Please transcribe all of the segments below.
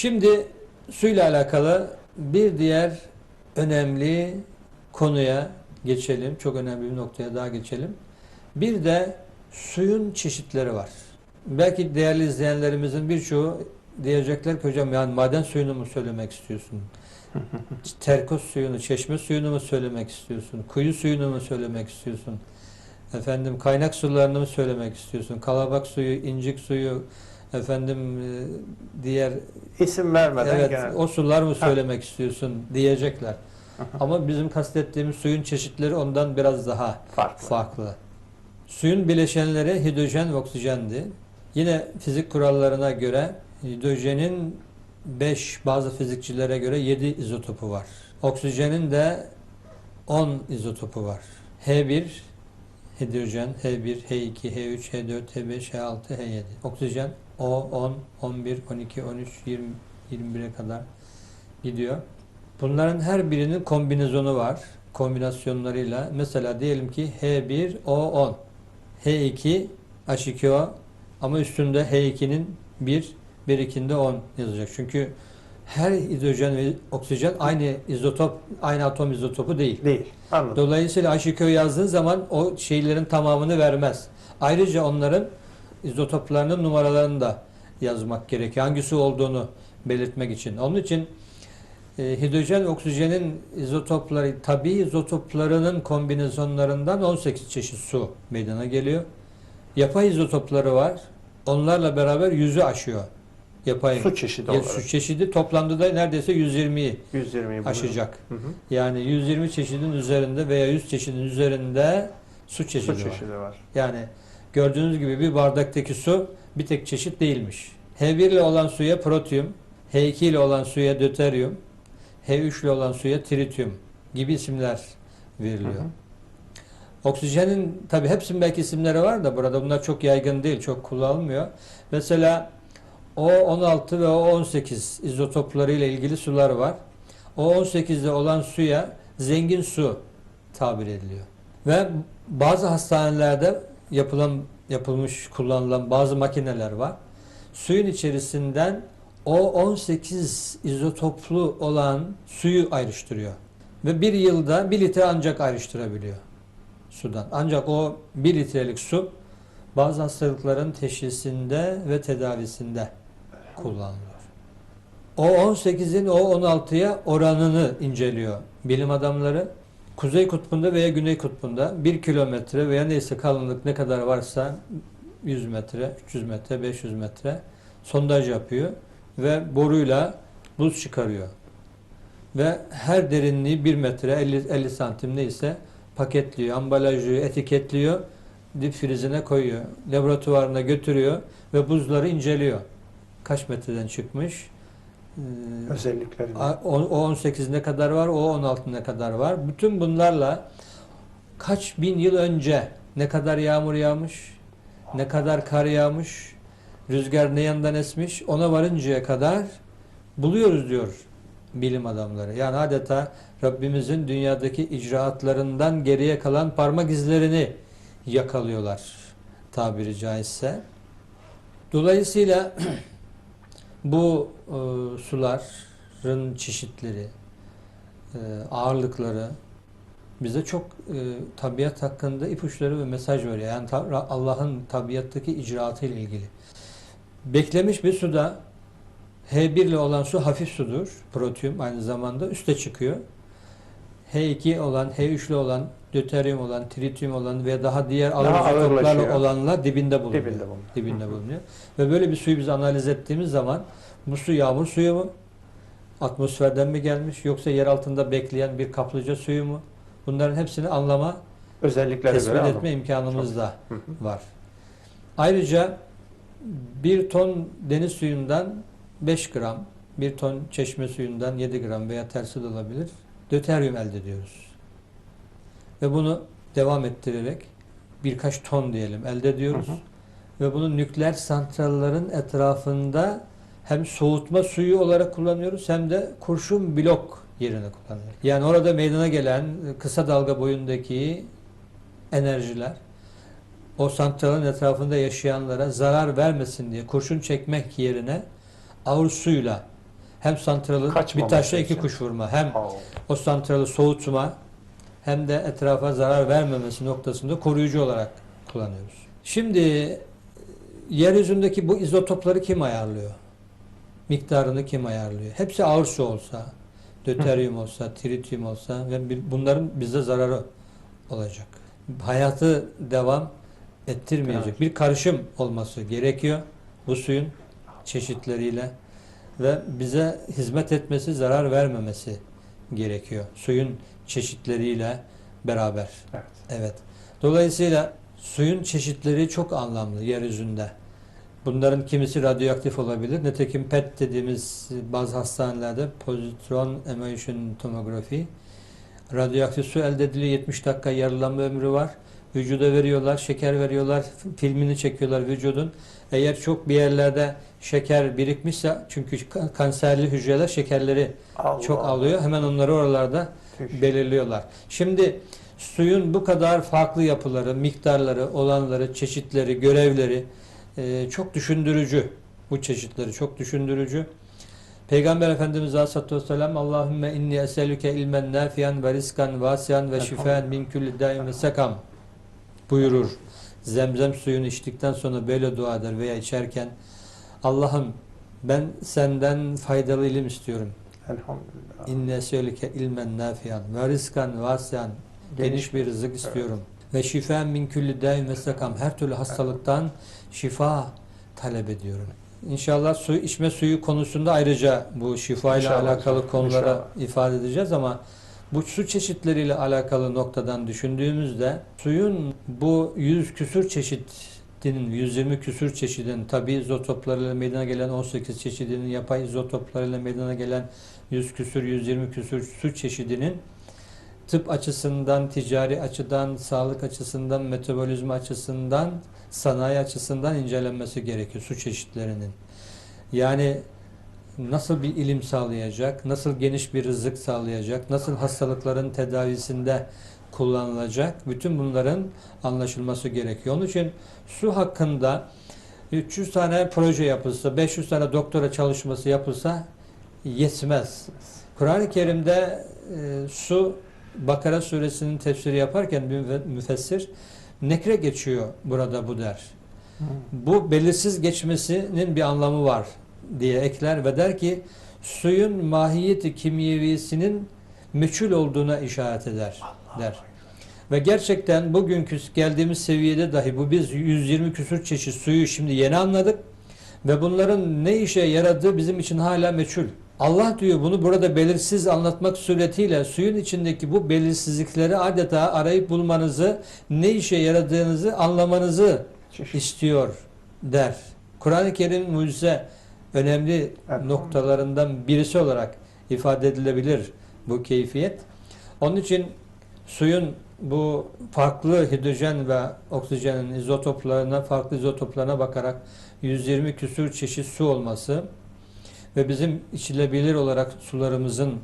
Şimdi suyla alakalı bir diğer önemli konuya geçelim. Çok önemli bir noktaya daha geçelim. Bir de suyun çeşitleri var. Belki değerli izleyenlerimizin birçoğu diyecekler ki hocam yani maden suyunu mu söylemek istiyorsun? Terkos suyunu, çeşme suyunu mu söylemek istiyorsun? Kuyu suyunu mu söylemek istiyorsun? Efendim kaynak sularını mı söylemek istiyorsun? Kalabak suyu, incik suyu, efendim e, diğer İsim vermeden evet genel. o sular mı söylemek istiyorsun diyecekler. Ama bizim kastettiğimiz suyun çeşitleri ondan biraz daha farklı. farklı. Suyun bileşenleri hidrojen ve oksijendi. Yine fizik kurallarına göre hidrojenin 5 bazı fizikçilere göre 7 izotopu var. Oksijenin de 10 izotopu var. H1 hidrojen, H1, H2, H3, H4, H5, H6, H7. Oksijen O10, 11, 12, 13, 20, 21'e kadar gidiyor. Bunların her birinin kombinasyonu var. Kombinasyonlarıyla. Mesela diyelim ki H1O10, H2 H2O ama üstünde H2'nin 1, birikinde 10 yazacak. Çünkü her hidrojen ve oksijen aynı izotop, aynı atom izotopu değil. Değil. Anladım. Dolayısıyla H2O yazdığın zaman o şeylerin tamamını vermez. Ayrıca onların izotoplarının numaralarını da yazmak gerekiyor. Hangisi olduğunu belirtmek için. Onun için e, hidrojen oksijenin izotopları, tabi izotoplarının kombinasyonlarından 18 çeşit su meydana geliyor. Yapay izotopları var. Onlarla beraber yüzü aşıyor. Yapay Su çeşidi olarak. su çeşidi toplamda da neredeyse 120'yi 120'yi buluyor. aşacak. Hı hı. Yani 120 çeşidin üzerinde veya 100 çeşidin üzerinde su çeşidi Su var. çeşidi var. Yani gördüğünüz gibi bir bardaktaki su bir tek çeşit değilmiş. H1 ile olan suya protium, H2 ile olan suya döteryum, H3 ile olan suya tritium gibi isimler veriliyor. Hı hı. Oksijenin tabi hepsinin belki isimleri var da burada bunlar çok yaygın değil, çok kullanılmıyor. Mesela O16 ve O18 izotopları ile ilgili sular var. O18'de olan suya zengin su tabir ediliyor. Ve bazı hastanelerde yapılan yapılmış kullanılan bazı makineler var. Suyun içerisinden O18 izotoplu olan suyu ayrıştırıyor. Ve bir yılda bir litre ancak ayrıştırabiliyor sudan. Ancak o bir litrelik su bazı hastalıkların teşhisinde ve tedavisinde kullanılıyor. O 18'in o 16'ya oranını inceliyor bilim adamları. Kuzey kutbunda veya güney kutbunda 1 kilometre veya neyse kalınlık ne kadar varsa 100 metre, 300 metre, 500 metre sondaj yapıyor ve boruyla buz çıkarıyor. Ve her derinliği 1 metre 50, 50 santim neyse paketliyor, ambalajlıyor, etiketliyor, dip frizine koyuyor. Laboratuvarına götürüyor ve buzları inceliyor. Kaç metreden çıkmış? Ee, Özellikleri. A- O o 18 ne kadar var, o 16 ne kadar var. Bütün bunlarla kaç bin yıl önce ne kadar yağmur yağmış, ne kadar kar yağmış, rüzgar ne yandan esmiş, ona varıncaya kadar buluyoruz diyor bilim adamları. Yani adeta Rabbimizin dünyadaki icraatlarından geriye kalan parmak izlerini yakalıyorlar tabiri caizse. Dolayısıyla bu e, suların çeşitleri, e, ağırlıkları bize çok e, tabiat hakkında ipuçları ve mesaj veriyor. Yani ta- Allah'ın tabiattaki icraatı ile ilgili. Beklemiş bir suda H1 ile olan su hafif sudur. Protium aynı zamanda üste çıkıyor. H2 olan, H3 ile olan, döteryum olan, tritium olan ve daha diğer ağır izotoplarla olanlar dibinde bulunuyor. Dibinde bulunuyor. Dibinde bulunuyor. Ve böyle bir suyu biz analiz ettiğimiz zaman bu su yağmur suyu mu? Atmosferden mi gelmiş yoksa yer altında bekleyen bir kaplıca suyu mu? Bunların hepsini anlama, Özelliklere tespit göre etme anlam. imkanımız da Hı hı. var. Ayrıca bir ton deniz suyundan 5 gram, bir ton çeşme suyundan 7 gram veya tersi de olabilir. Döteryum elde ediyoruz. Ve bunu devam ettirerek birkaç ton diyelim elde ediyoruz. Hı hı. Ve bunu nükleer santrallerin etrafında hem soğutma suyu olarak kullanıyoruz hem de kurşun blok yerine kullanıyoruz. Yani orada meydana gelen kısa dalga boyundaki enerjiler o santralın etrafında yaşayanlara zarar vermesin diye kurşun çekmek yerine ağır suyla hem santralı bir Kaçmaması taşla iki kuş vurma. Hem Oo. o santralı soğutma hem de etrafa zarar vermemesi noktasında koruyucu olarak kullanıyoruz. Şimdi yeryüzündeki bu izotopları kim ayarlıyor? Miktarını kim ayarlıyor? Hepsi ağır su olsa, döteryum olsa, tritium olsa ve bir- bunların bize zararı olacak. Hayatı devam ettirmeyecek. Evet. Bir karışım olması gerekiyor bu suyun çeşitleriyle ve bize hizmet etmesi, zarar vermemesi gerekiyor. Suyun çeşitleriyle beraber. Evet. Evet. Dolayısıyla suyun çeşitleri çok anlamlı yeryüzünde. Bunların kimisi radyoaktif olabilir. Nitekim PET dediğimiz bazı hastanelerde pozitron emission tomografi radyoaktif su elde ediliyor. 70 dakika yarılanma ömrü var. Vücuda veriyorlar, şeker veriyorlar, filmini çekiyorlar vücudun. Eğer çok bir yerlerde şeker birikmişse çünkü ka- kanserli hücreler şekerleri Allah çok alıyor. Hemen onları oralarda Tüh. belirliyorlar. Şimdi suyun bu kadar farklı yapıları, miktarları, olanları, çeşitleri, görevleri e, çok düşündürücü. Bu çeşitleri çok düşündürücü. Peygamber Efendimiz Aleyhisselatü Vesselam Allahümme inni eselüke ilmen nafiyan ve rizkan vasiyan ve şifaen min külli daim ve sekam buyurur. Zemzem suyunu içtikten sonra böyle dua eder veya içerken Allah'ım ben senden faydalı ilim istiyorum. Elhamdülillah. İnne söyleke ilmen nafiyan ve rizkan vasiyan geniş bir rızık istiyorum. Ve şifen min külli daim ve sekam her türlü hastalıktan şifa talep ediyorum. İnşallah su içme suyu konusunda ayrıca bu şifa ile alakalı konulara inşallah. ifade edeceğiz ama bu su çeşitleriyle alakalı noktadan düşündüğümüzde suyun bu yüz küsür çeşidinin 120 küsür çeşidin tabi izotoplarıyla meydana gelen 18 çeşidinin yapay izotoplarıyla meydana gelen 100 küsür 120 küsür su çeşidinin tıp açısından, ticari açıdan, sağlık açısından, metabolizma açısından, sanayi açısından incelenmesi gerekiyor su çeşitlerinin. Yani nasıl bir ilim sağlayacak, nasıl geniş bir rızık sağlayacak, nasıl hastalıkların tedavisinde kullanılacak, bütün bunların anlaşılması gerekiyor. Onun için su hakkında 300 tane proje yapılsa, 500 tane doktora çalışması yapılsa yetmez. Kur'an-ı Kerim'de e, su Bakara suresinin tefsiri yaparken bir müfe- müfessir nekre geçiyor burada bu der. Hı. Bu belirsiz geçmesinin bir anlamı var diye ekler ve der ki suyun mahiyeti kimyevisinin meçhul olduğuna işaret eder der. Ve gerçekten bugünkü geldiğimiz seviyede dahi bu biz 120 küsur çeşit suyu şimdi yeni anladık ve bunların ne işe yaradığı bizim için hala meçhul. Allah diyor bunu burada belirsiz anlatmak suretiyle suyun içindeki bu belirsizlikleri adeta arayıp bulmanızı, ne işe yaradığınızı anlamanızı Çeşit. istiyor der. Kur'an-ı Kerim mucize önemli Evet. noktalarından birisi olarak ifade edilebilir bu keyfiyet. Onun için suyun bu farklı hidrojen ve oksijenin izotoplarına, farklı izotoplarına bakarak 120 küsur çeşit su olması ve bizim içilebilir olarak sularımızın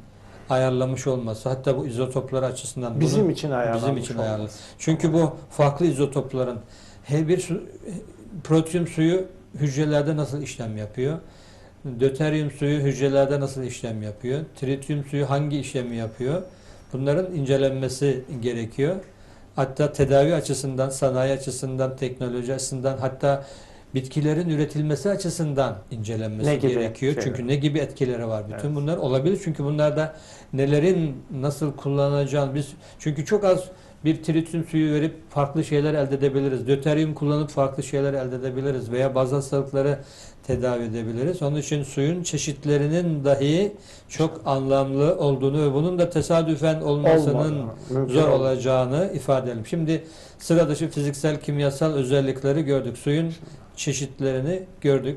ayarlamış olması, hatta bu izotoplar açısından Bizim için ayarlanmış. Bizim için ayarlı. olması. çünkü bu farklı izotopların her bir su, protein suyu hücrelerde nasıl işlem yapıyor? Döteryum suyu hücrelerde nasıl işlem yapıyor? Tritium suyu hangi işlemi yapıyor? Bunların incelenmesi gerekiyor. Hatta tedavi açısından, sanayi açısından, teknoloji açısından hatta bitkilerin üretilmesi açısından incelenmesi Ne gibi gerekiyor. şeyler? Çünkü ne gibi etkileri var? Bütün Evet. bunlar olabilir. Çünkü bunlarda nelerin nasıl kullanılacağını biz çünkü çok az bir tritium suyu verip farklı şeyler elde edebiliriz. Döteryum kullanıp farklı şeyler elde edebiliriz veya bazı hastalıkları tedavi edebiliriz. Onun için suyun çeşitlerinin dahi çok anlamlı olduğunu ve bunun da tesadüfen olmasının Olmadı. Zor olacağını ifade edelim. Şimdi sıra dışı fiziksel kimyasal özellikleri gördük. Suyun çeşitlerini gördük.